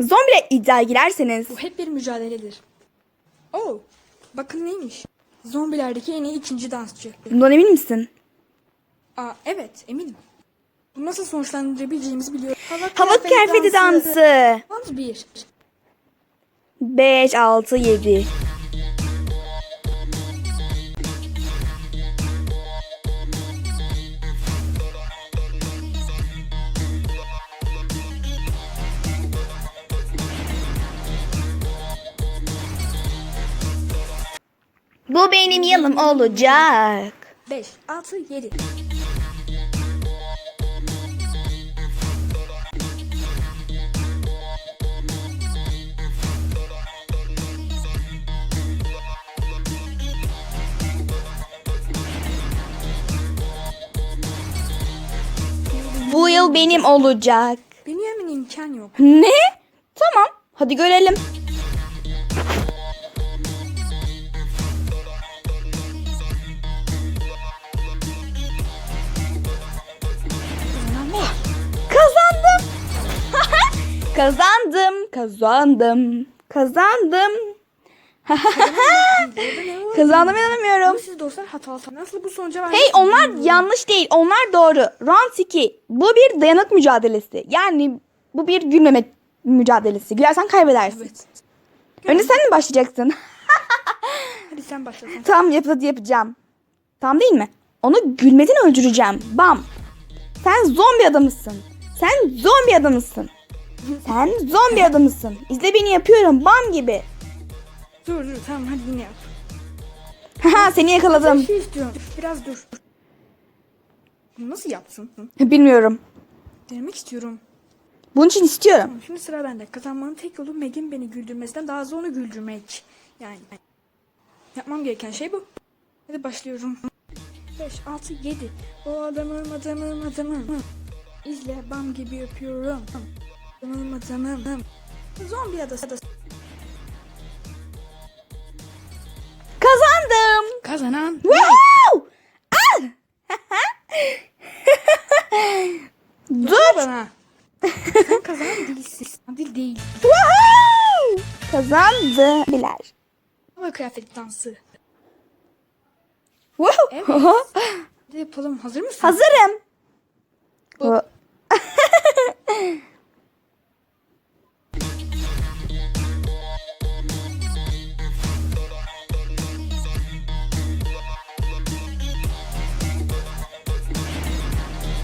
Zombiyle iddiaya girerseniz Bu hep bir mücadeledir. Oo, bakın neymiş. Zombilerdeki en iyi ikinci dansçı. bundan emin misin? Aa, evet eminim. Bu nasıl sonuçlandırabileceğimizi biliyorum. Hava kıyafeti dansı. Dans 1. 5, 6, 7. Bu benim yılım olacak. 5, 6, 7. Bu yıl benim olacak. Benim imkan yok. Ne? Tamam. Hadi görelim. Kazandım. Kazandım. Kazandım. Kazandım inanamıyorum. Siz dostlar hatalı. Nasıl bu sonuca var? Hey onlar yanlış değil. Onlar doğru. Round 2. Bu bir dayanık mücadelesi. Yani bu bir gülmeme mücadelesi. Gülersen kaybedersin. Evet. Önce sen mi başlayacaksın? Hadi sen başla sen. Yap hadi yapacağım. Tamam değil mi? Onu gülmeden öldüreceğim. Bam. Sen zombi adamısın. Sen zombi adamısın. Sen zombi adamısın. İzle beni yapıyorum. Bam gibi. Dur dur tamam hadi yine yap. Haha seni yakaladım. şey istiyorum. Biraz dur. Bunu nasıl yapsın? Bilmiyorum. Denemek istiyorum. Bunun için istiyorum. Tamam, şimdi sıra bende. Kazanmanın tek yolu Meg'in beni güldürmesinden daha az onu güldürmek. Yani yapmam gereken şey bu. Hadi başlıyorum. 5, 6, 7. O adamım adamım adamım. İzle bam gibi yapıyorum. Adamım. Zombi adası. Kazandım. Kazanan. Woohoo! Ah! Dur. Bana. Sen kazanan değilsin. Adil değil. Woohoo! Kazandı. Biler. Hava kıyafet dansı. Woohoo! Evet. Hadi yapalım. Hazır mısın? Hazırım. Bu